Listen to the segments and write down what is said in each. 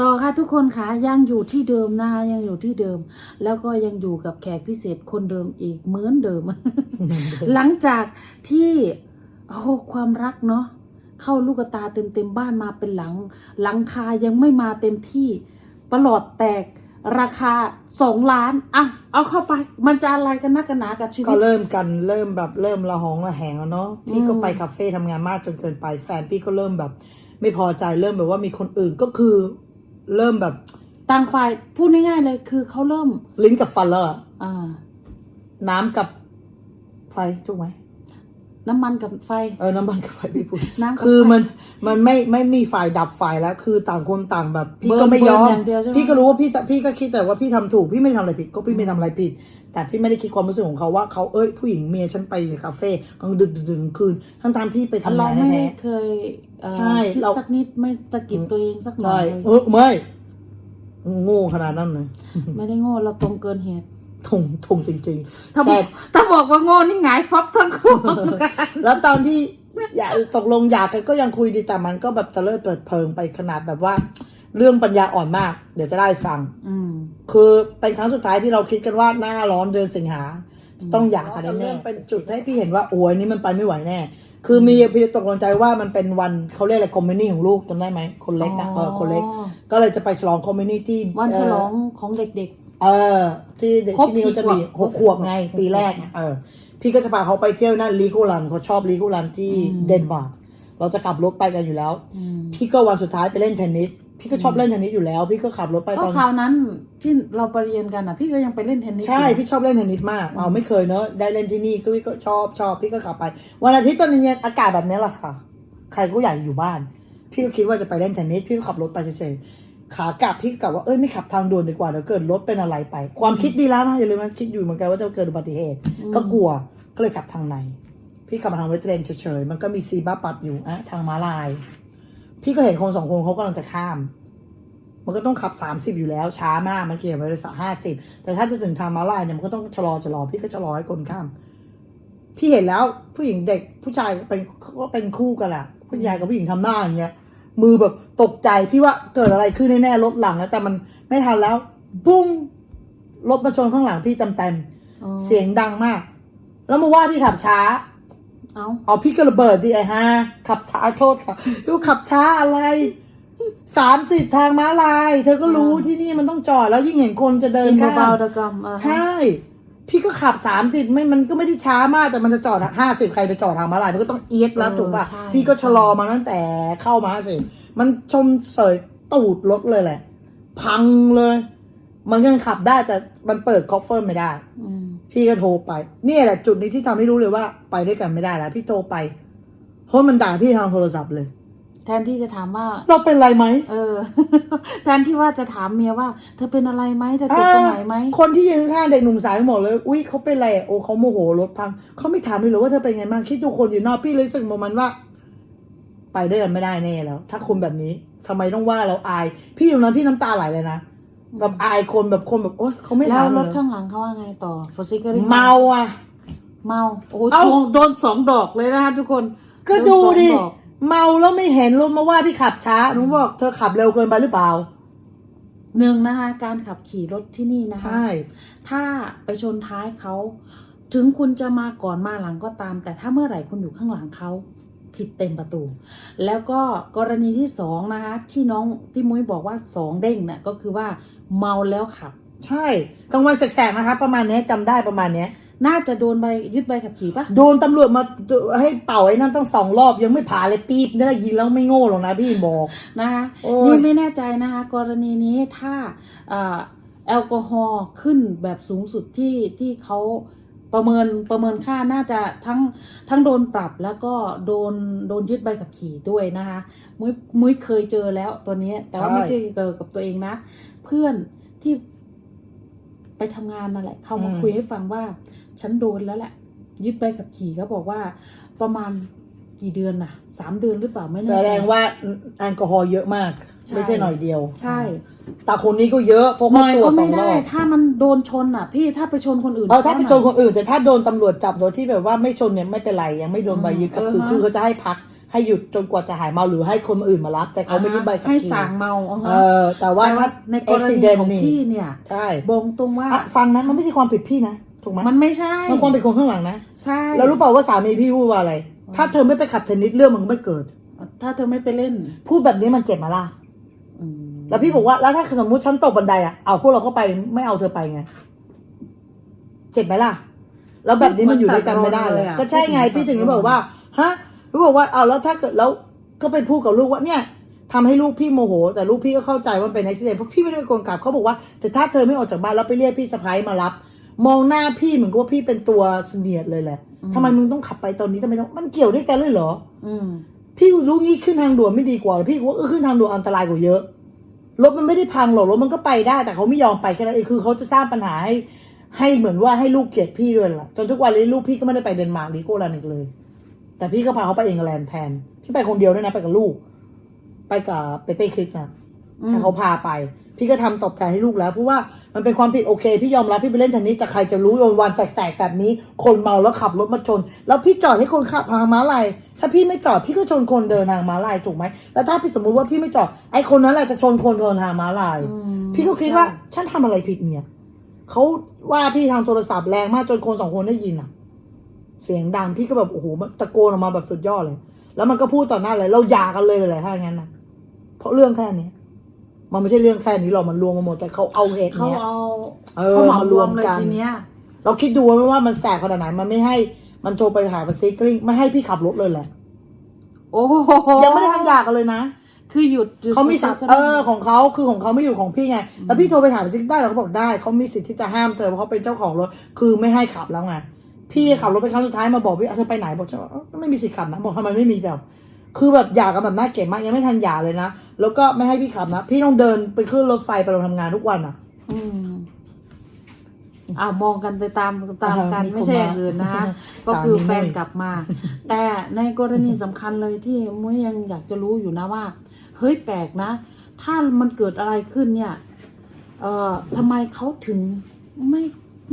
ต่อค่ะทุกคนค่ะยังอยู่ที่เดิมนะคะยังอยู่ที่เดิม แล้วก็ยังอยู่กับแขกพิเศษคนเดิมอีกเหมือนเดิม หลังจากที่โอ้ความรักเนาะเข้าลูกตาเต็มเต็มๆบ้านมาเป็นหลัง หลังคายังไม่มาเต็มที่ประหลอดแตกราคาสองล้านอะเอาเข้าไป มันจะอะไรกันนักกันหนากับชีวิก็ตเริ่มกันเริ่มแบบเริ่มละหองละแหงแล้วเนาะพี่ก็อืมไปคาเฟ่ทำงานมากจนเกินไปแฟนพี่ก็เริ่มแบบ ไม่พอใจเริ่มแบบว่ามีคนอื่นก็คือ เริ่มแบบต่างฝ่ายพูดง่ายๆเลยคือเขาเริ่ม ลิ้นกับฟันแล้วอะอ่า น้ำกับไฟถูกไหมน้ำมันกับไฟ เออน้ำมันกับไฟพี่พูดน้ำกับคือไฟมันมันไม่ไม่มีฝ่ายดับฝ่ายแล้ว คือต่างคนต่างแบบ พี่เบิร์นก็ไม่ยอม เบิร์นอย่างเดียวใช่ไหม พี่ก็รู้ว่าพี่จะพี่ก็คิดแต่ว่าพี่ทำถูกพี่ไม่ทำอะไรผิดก็พี่ไม่ทำอะไรผิด แต่พี่ไม่ได้คิดความรู้สึกของเขาว่าเขาเอ้ยผู้หญิงเมียฉันไปคาเฟ่กลางดึกดึกดึกคืนทั้งทางๆพี่ไปทำเรางานไม่แท้เคย เอ่อใช่คิดเรา สักนิดไม่ตะกิดตัวเองสักหๆน่อใช่ยเลยเออไม่โง่ขนาดนั้นเลยไม่ได้โง่เราตรงเกินเหตุ ทงทงจริงถ้าๆบแซ่อกถ้าบอกว่าโง่นี่หงายฟับทั้งคู่ แล้วตอนที่อยากตกลงอยากกันก็ยังคุยดีแต่มันก็แบบตะเลิดเปิดเพิงไปขนาดแบบว่า เรื่องปัญญาอ่อนมาก เดี๋ยวจะได้ฟัง อืม คือเป็นครั้งสุดท้ายที่เราคิดกันว่าหน้าร้อนเดือนสิงหา ต้องหย่ากันแน่ๆเป็นจุดให้พี่เห็นว่าโอ้ยนี่มันไปไม่ไหวแน่ คือมีพี่ตกลงใจว่ามันเป็นวันเขาเรียกอะไรคอมมินี่ของลูกจำได้ไหมคนเล็กอะเออคนเล็ก ก็เลยจะไปฉลองคอมมินี่ที่วันฉลองเของเด็กเออ ที่เด็กครบที่นี่เขาจะมีกี่ขวบหกขวบไงปีแรกอะเออ พี่ก็จะพาเขาไปเที่ยวนั่นลีกูลันเขาชอบลีกูลันที่อืมเดนมาร์กเราจะขับรถไปกันอยู่แล้วๆอืมพี่ก็วันสุดท้ายไปเล่นเทนนิส พี่ก็ชอบเล่นเทนนิสอยู่แล้ว พี่ก็ขับรถไปก็ตอน คราวนั้นที่เราไปเรียนกันอะ พี่ก็ยังไปเล่นเทนนิสใช่ อยู่ พี่ชอบเล่นเทนนิสมากเอาไม่เคยเนอะได้เล่นที่นี่ก็พี่ก็ชอบชอบพี่ก็ขับไป วันอาทิตย์ตอนเย็นๆอากาศแบบนี้แหละค่ะ ใครก็อยากอยู่บ้าน พี่ก็คิดว่าจะไปเล่นเทนนิสพี่ก็ขับรถไปเฉยๆขากลับพี่ก็กลับว่าเอ้ยไม่ขับทางด่วนดีกว่าเดี๋ยวเกิดรถเป็นอะไรไป ความคิดดีแล้วนะอย่าลืมนะคิดอยู่เหมือนกันว่าจะเกิดอุบัติเหตุก็กลัวก็เลยขับทางใน พี่ขับมาทางเวสเทรนเฉยๆมันก็มีซีบ้าปัดอยู่อะทางม้าลาย พี่ก็เห็นคนสองคนเขากำลังจะข้าม มันก็ต้องขับสามสิบอยู่แล้ว ช้ามาก มันเขียนไว้เลยสักห้าสิบแต่ถ้าจะถึงทางม้าลายเนี่ยมันก็ต้องชะลอชะลอ พี่ก็ชะลอให้คนข้าม พี่เห็นแล้วผู้หญิงเด็กผู้ชายเป็นก็เป็นคู่กันอะผู้ชายกับผู้หญิงทำหน้าอย่างเงี้ยมือแบบตกใจพี่ว่าเกิดอะไรขึ้นแน่ๆรถหลังนะแต่มันไม่ทันแล้วบุ้งรถมาชนข้างหลังพี่เต็มๆอ๋อเสียงดังมาก แล้วมาว่าพี่ขับช้า เอาเอาพี่ก็ระเบิดดิไอ้ฮาขับช้าโทษค่ะพี่ว่าขับช้าอะไรสามสิบทางม้าลาย เธอก็รู้ที่นี่มันต้องจอดแล้วยิ่งเห็นคนจะเดินกินข้าเบามๆตะกรรมอะใช่ พี่ก็ขับสามสิบไม่มันก็ไม่ได้ช้ามากแต่มันจะจอดห้าสิบใครไปจอดทางม้าลายมันก็ต้องเอียดแล้วถูกป่ะพี่ก็ชะลอมาตั้งแต่เข้ามาสิมันชนเสยตูดรถเลยแหละ พังเลย มันยังขับได้แต่มันเปิดคอฟเฟอร์ไม่ได้ อืมพี่ก็โทรไป เนี่ยแหละจุดนี้ที่ทำให้รู้เลยว่าไปด้วยกันไม่ได้แล้วพี่โทรไปเพราะมันด่าพี่ทางโทรศัพท์เลย แทนที่จะถามว่า เราเป็นไรไหม เออ แทนที่ว่าจะถามเมียว่า เธอเป็นอะไรไหมเธอเจ็บตรงไหนไหมอ่าคนที่ยืนข้างๆเด็กหนุ่มสายบอกเลย อุ้ยเขาเป็นไรอะโอ้เขาโมโหรถพังเขาไม่ถามเลยเหรอว่าเธอเป็นไงบ้างคิดดูคนอยู่นอกพี่เลยรู้สึกโมมันว่า ไปด้วยกันไม่ได้แน่แล้ว ถ้าคนแบบนี้ทำไมต้องว่าเราอาย พี่อยู่นั้นพี่น้ำตาไหลเลยนะ แบบอายคนแบบคนแบบโอ๊ยเขาไม่แล้วถามรเลถยข้างหลังเขาว่าไงต่อฟอซิกก็เมาอะ เมาโอ้โหเอ้า โดนโดนสองดอกเลยนะคะทุกคนก็โนดูสองดิ อกเมาแล้วไม่เห็นรถมาว่าพี่ขับช้าหนูบอกเธอขับเร็วเกินไปหรือเปล่า หนึ่งนะคะ การขับขี่รถที่นี่นะคะ ใช่ ถ้าไปชนท้ายเขา ถึงคุณจะมาก่อนมาหลังก็ตาม แต่ถ้าเมื่อไหร่คุณอยู่ข้างหลังเขา ผิดเต็มประตู แล้วก็กรณีที่สองนะคะที่น้องที่มุ้ยบอกว่าสองเด้งน่ะก็คือว่าเมาแล้วขับ ใช่กลางวันแสกๆนะคะ ประมาณเนี้ยจำได้ประมาณเนี้ย น่าจะโดนใบยึดใบขับขี่ปะโดนตำรวจมาให้เป่าไอ้นั่นต้องสองรอบยังไม่ผ่านเลยปี๊บเนี่ยยิงแล้วไม่โง่หรอกนะพี่บอก นะคะโอ้ย นี่ไม่แน่ใจนะคะ กรณีนี้ถ้าเอ่อแอลกอฮอล์ขึ้นแบบสูงสุดที่ที่เขา ประเมินประเมินค่าน่าจะทั้งทั้งโดนปรับแล้วก็โดนโดนยึดใบขับขี่ด้วยนะคะมุ้ยมุ้ยเคยเจอแล้วตัวนี้ แต่ว่าไม่ใช่เจอกับตัวเองนะ เพื่อนที่ไปทำงานนั่นแหละ เขามาคุยให้ฟังว่า ฉันโดนแล้วแหละยึดใบขับขี่เขาบอกว่าประมาณ กี่เดือนน่ะสามเดือนหรือเปล่าไม่แน่แสใจดงว่าแอลกอฮอล์เยอะมาก ใช่ ไม่ใช่หน่อยเดียวใช่แต่คนนี้ก็เยอะเพราะหเขาน่อยตัวก็สอไม่งรได้ อบถ้ามันโดนชนอะ พี่ถ้าไปชนคนอื่น เออถ้าไปชนเขคนอื่น แต่ถ้าโดนตำรวจจับโดยที่แบบว่าไม่ชนเนี่ยไม่เป็นไรยังไม่โดนใบยึดครับคืออือฮะ คือเขาจะให้พักให้หยุดจนกว่าจะหายเมาหรือให้คนอื่นมารับ แต่เขาไม่ยึดใบขับให้ขี่สางเมาอ๋อฮะเออแต่ว่าถ้าในกอุรบิณีเหตุของนี่พี่เนี่ยใช่บอกตรงว่า อะฟังนะมันไม่ใช่ความผิดพี่นะถูกไหมมันไม่ใช่มันความผิดคนข้างหลังนะ ใช่ แล้วรู้เปล่าว่าสามีพี่พูดว่าอะไร ถ้าเธอไม่ไปขับเทนนิสเรื่องมันก็ไม่เกิด ถ้าเธอไม่ไปเล่น พูดแบบนี้มันเจ็บมาล่ะอืมแล้วพี่บอกว่าแล้วถ้าสมมติฉันตกบันไดอะเอาพวกเราก็ไปไม่เอาเธอไปไงเจ็บไหมล่ะ แล้วแบบนี้มันอยู่ด้วยกันไม่ได้เลย ก็ใช่ไงพี่ถึงได้บอกว่าฮะพี่บอกว่าเอาแล้วถ้าเกิดแล้วก็ไปพูดกับลูกว่าเนี่ยทำให้ลูกพี่โมโห แต่ลูกพี่ก็เข้าใจว่าเป็นอุบิเหตุเพราะพี่ไม่ได้เป็นคนขับเขาบอกว่า แต่ถ้าเธอไม่ออกจากบ้านแล้วไปเรียกพี่สะพ้ายมารับ มองหน้าพี่เหมือนกับว่าพี่เป็นตัวเสนียดเลยแหละ ทำไมมึงต้องขับไปตอนนี้ทำไมต้องมันเกี่ยวด้วยกันเลยเหรอ อืม พี่รู้งี้ขึ้นทางด่วนไม่ดีกว่าเหรอพี่ว่าเออขึ้นทางด่วนอันตรายกว่าเยอะรถมันไม่ได้พังหรอกรถมันก็ไปได้ แต่เขาไม่ยอมไปแค่นั้นเองคือเขาจะสร้างปัญหาให้ให้เหมือนว่าให้ลูกเกลียดพี่ด้วยล่ะจนทุกวันนี้ลูกพี่ก็ไม่ได้ไปเดนมาร์กลีโก้แลนด์อีกเลย แต่พี่ก็พาเขาไปเองแลนด์แทนพี่ไปคนเดียวด้วยนะไปกับลูก ไปกับเปเป้คลิกนะอืมให้เขาพาไป พี่ก็ทำตอบแทนให้ลูกแล้วเพราะว่ามันเป็นความผิดโอเค พี่ยอมรับพี่ไปเล่นเทนนิสแต่ใครจะรู้โยนวันแสกๆแบบนี้ คนเมาแล้วขับรถมาชน แล้วพี่จอดให้คนขับทางม้าลายถ้าพี่ไม่จอดพี่ก็ชนคนเดินทางม้าลายถูกไหมแล้วถ้าพี่สมมุติว่าพี่ไม่จอดไอ้คนนั้นแหละจะชนคนเดินทางม้าลายอืมพี่ก็คิดว่าฉันทำอะไรผิดเนี่ยเขาว่าพี่ทางโทรศัพท์แรงมากจนคนสองคนได้ยินอะ เสียงดังพี่ก็แบบโอ้โหมันตะโกนออกมาแบบสุดยอดเลย แล้วมันก็พูดต่อหน้าเลย เราหย่ากันเลยเลยถ้างั้นนะเพราะเรื่องแค่นี้ มันไม่ใช่เรื่องแค่นี้หรอกมันรวมมาหมดแต่เขาเอาเหตุเขาเนี้ย เอาเออเขาเหมามารรววมมเลยกัน ทีเนี้ย เราคิดดูว่าว่ามันแสบขนาดไหนมันไม่ให้มันโทรไปหาซิกริงไม่ให้พี่ขับรถเลยแหละโอ้โหยังไม่ได้ทันหย่ากันเลยนะคือหยุดหยุดเขามีสิทธิ์ก็เอได้อของเขาคือของเขาไม่อยู่ของพี่ไงแล้วพี่โทรไปถามซิกได้เราก็บอกได้เขามีสิทธิ์ที่จะห้ามเธอเพราะเขาเป็นเจ้าของรถคือไม่ให้ขับแล้วไงพี่ขับรถไปครั้งสุดท้ายมาบอกพี่เอาเธอไปไหนบอกฉันว่าเอ้าไม่มีสิทธิ์ขับนะบอกทำไมไม่มีเจ้าคือแบบหย่ากันแบบน่าเกลียดมากยังไม่ทันหย่าเลยนะ แล้วก็ไม่ให้พี่ขับนะ พี่ต้องเดินไปขึ้นรถไฟไปโรงทำงานทุกวันอะ อืมอ่ามองกันไปตามตามกันมีคนไม่ใช่อย่างมาอื่นนะคะสามีก็คือแฟนมุ้ยกลับมา แต่ในกรณีสำคัญเลยที่มุ้ยยังอยากจะรู้อยู่นะว่า เฮ้ยแปลกนะ ถ้ามันเกิดอะไรขึ้นเนี่ย เอ่อทำไมเขาถึงไม่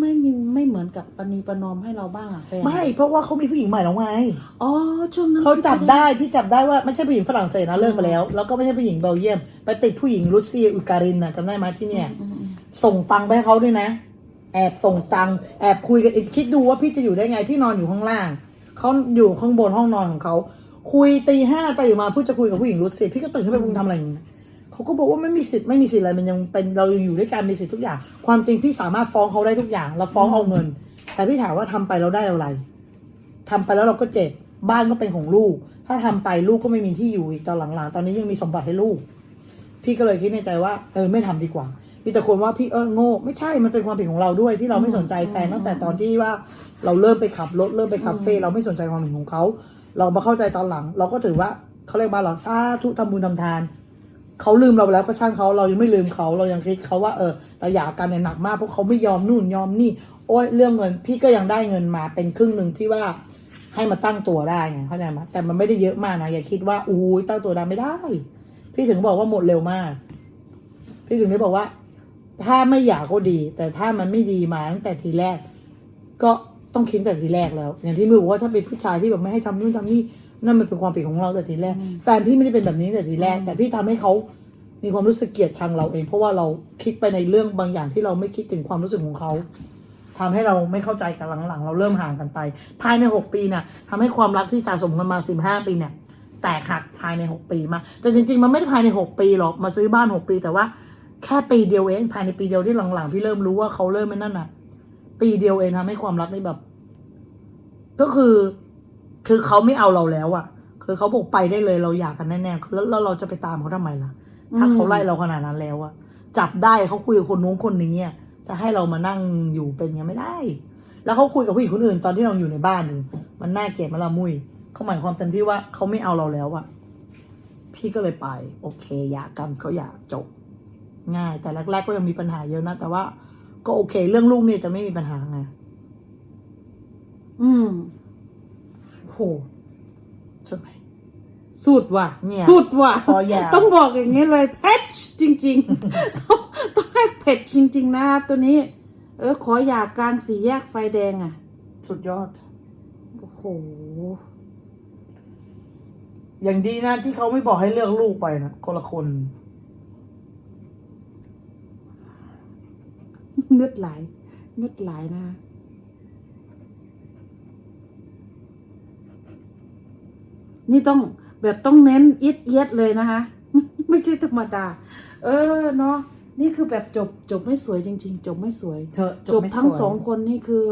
ไม่มีไม่เหมือนกับปณีประนอมให้เราบ้างอะแฟนไม่ เพราะว่าเขามีผู้หญิงใหม่แล้วไงอ๋อช่วงนั้นเขาจับได้พี่จับได้ว่าไม่ใช่ผู้หญิงฝรั่งเศสนะเลิกไปแล้ว แล้วก็ไม่ใช่ผู้หญิงเบลเยียม ไปติดผู้หญิงรุสเซียอุการินนะจำได้ไหมที่เนี่ยอืมอืมส่งตังค์ไปให้เขาด้วยนะ แอบส่งตังค์แอบคุยกันอีกคิดดูว่าพี่จะอยู่ได้ไงพี่นอนอยู่ข้างล่างเขาอยู่ข้างบนห้องนอนของเขาคุยตีห้าตื่นมาเพื่อจะคุยกับผู้หญิงรุสเซียพี่ก็ตื่นขึ้นไปมึงทำอะไรอย่างนี้ เขาก็บอกว่าไม่มีสิทธิ์ไม่มีสิทธิ์อะไรมันยังเป็นเรายังอยู่ด้วยกันมีสิทธิ์ทุกอย่าง ความจริงพี่สามารถฟ้องเขาได้ทุกอย่างแล้วฟ้องเอาเงิน แต่พี่ถามว่าทำไปเราได้อะไรทำไปแล้วเราก็เจ็บบ้านก็เป็นของลูก ถ้าทำไปลูกก็ไม่มีที่อยู่อีกตอนหลังๆ ตอนนี้ยังมีสมบัติให้ลูก พี่ก็เลยคิดในใจว่า เออไม่ทำดีกว่ามีแต่คนว่าพี่เออโง่ไม่ใช่มันเป็นความผิดของเราด้วยที่เราไม่สนใจแฟนตั้งแต่ตอนที่ว่าเราเริ่มไปขับรถเริ่มไปคาเฟ่เราไม่สนใจความเห็นของเขา เรามาเข้าใจตอนหลัง เราก็ถือว่าเขาเรียกว่าเราซาทุทำบุญทำทาน เขาลืมเราไปแล้วก็ช่างเขาเรายังไม่ลืมเขาเรายังคิดเขาว่าเออแต่หย่ากันเนี่ยหนักมากเพราะเขาไม่ยอมนู่นยอมนี่ โอ้ยเรื่องเงิน พี่ก็ยังได้เงินมาเป็นครึ่งหนึ่งที่ว่าให้มาตั้งตัวได้ไงเข้าใจไหมแต่มันไม่ได้เยอะมากนะอย่าคิดว่าอู้ยตั้งตัวได้ไม่ได้ พี่ถึงบอกว่าหมดเร็วมาก พี่ถึงได้บอกว่า ถ้าไม่อยากก็ดี แต่ถ้ามันไม่ดีมาตั้งแต่ทีแรก ก็ต้องคิดแต่ทีแรกแล้ว อย่างที่มือบอกว่าถ้าเป็นผู้ชายที่แบบไม่ให้ทำนู่นทำนี่ นั่นมันเป็นความผิดของเราแต่ทีแรก แฟนพี่ไม่ได้เป็นแบบนี้แต่ทีแรก แต่พี่ทำให้เขามีความรู้สึกเกลียดชังเราเอง เพราะว่าเราคิดไปในเรื่องบางอย่างที่เราไม่คิดถึงความรู้สึกของเขาทำให้เราไม่เข้าใจกันหลังๆ เราเริ่มห่างกันไป ภายในหกปีเนี่ยทำให้ความรักที่สะสมกันมาสิบห้าปีเนี่ย แตกหักภายในหกปีมา แต่จริงๆ มันไม่ได้ภายในหกปีหรอก มาซื้อบ้านหกปี แต่ว่าแค่ปีเดียวเอง ภายในปีเดียวที่หลังๆ พี่เริ่มรู้ว่าเขาเริ่มไม่นั่นน่ะ ปีเดียวเองทำให้ความรักนี่แบบ ก็คือ คือเขาไม่เอาเราแล้วอะคือเขาบอกไปได้เลยเราอยากกันแน่ๆคือแล้วแล้วเราจะไปตามเขาทำไมล่ะ ถ้าเขาไล่เราขนาดนั้นแล้วอะจับได้เขาคุยกับคนนู้นคนนี้อะจะให้เรามานั่งอยู่เป็นยังไม่ได้ แล้วเขาคุยกับผู้หญิงคนอื่นตอนที่เราอยู่ในบ้านอยู่มันน่าเกลียดมันละมุยเขาหมายความเต็มที่ว่าเขาไม่เอาเราแล้วอะพี่ก็เลยไป โอเคอยากกันก็อยากจบ ง่าย แต่แรกๆก็ยังมีปัญหาเยอะนะแต่ว่า ก็โอเค เรื่องลูกเนี่ยจะไม่มีปัญหาไงอืม โหใช่ไหม สุดว่ะ เนี่ยสุดว่ะพออยากต้องบอกอย่างนี้เลยเผ็ดจริง ๆ ต้องต้องให้เผ็ดจริง ๆ นะตัวนี้ เออ ขออยากกลางสี่แยกไฟแดงอะ สุดยอด โอ้โห อย่างดีนะที่เขาไม่บอกให้เลือกลูกไปนะคนละคน เงืดไหลเงืดไหลนะคะ นี่ต้องแบบต้องเน้นเอียดเอียดเลยนะคะ ไม่ใช่ธรรมดา เออเนาะนี่คือแบบจบจบไม่สวยจริง ๆ จบไม่สวยเธอจบไม่ทั้งวยสองคนนี่คือ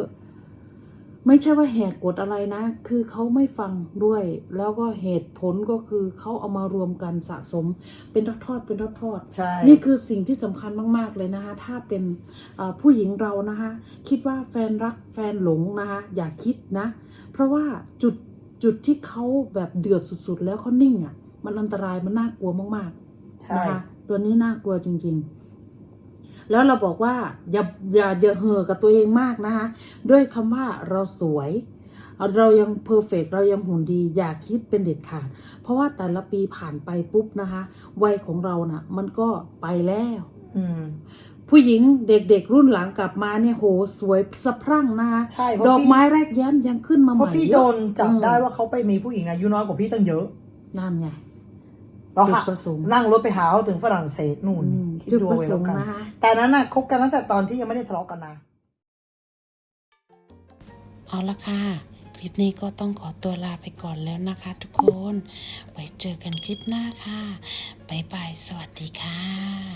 ไม่ใช่ว่าแหกกฎอะไรนะ คือเขาไม่ฟังด้วย แล้วก็เหตุผลก็คือเขาเอามารวมกันสะสม เป็นทอดๆเป็นทอดๆใช่นี่คือสิ่งที่สำคัญมาก ๆเลยนะคะ ถ้าเป็นเอ่อผู้หญิงเรานะคะ คิดว่าแฟนรักแฟนหลงนะคะ อย่าคิดนะ เพราะว่าจุด จุดที่เขาแบบเดือดสุดๆ แล้วเขานิ่งอะ่ะ มันอันตรายมันน่ากลัวมากๆใช่นะคะตัวนี้น่ากลัวจริง ๆ แล้วเราบอกว่าอย่าอย่าอย่าเห่อกับตัวเองมากนะคะ ด้วยคำว่าเราสวย เรายังเพอร์เฟกเรายังหุ่นดี อย่าคิดเป็นเด็ดขาด เพราะว่าแต่ละปีผ่านไปปุ๊บนะคะ วัยของเราน่ะ มันก็ไปแล้วอืม ผู้หญิงเด็กๆรุ่นหลังกลับมาเนี่ยโหสวยสะพรั่งนะคะใช่เพราะดอกพี่ ไม้แรกแย้มยังขึ้นมาใหเพม่ราะพี่เยโดอะนจับอืมได้ว่าเขาไปมีผู้หญิงอายุน้อยกว่าพี่ตั้งเยอะนั่นไงเราจุดหักประสงค์ นั่งรถไปหาเขาถึงฝรั่งเศสนู่นอืมคิดจุดดูประเอาไว้สแล้งวค์กัน นะคะ แต่นั้นน่ะคบกันตั้งแต่ตอนที่ยังไม่ได้ทะเลาะกันนะ เอาละค่ะ คลิปนี้ก็ต้องขอตัวลาไปก่อนแล้วนะคะทุกคน ไว้เจอกันคลิปหน้าค่ะ บ๊ายบาย สวัสดีค่ะ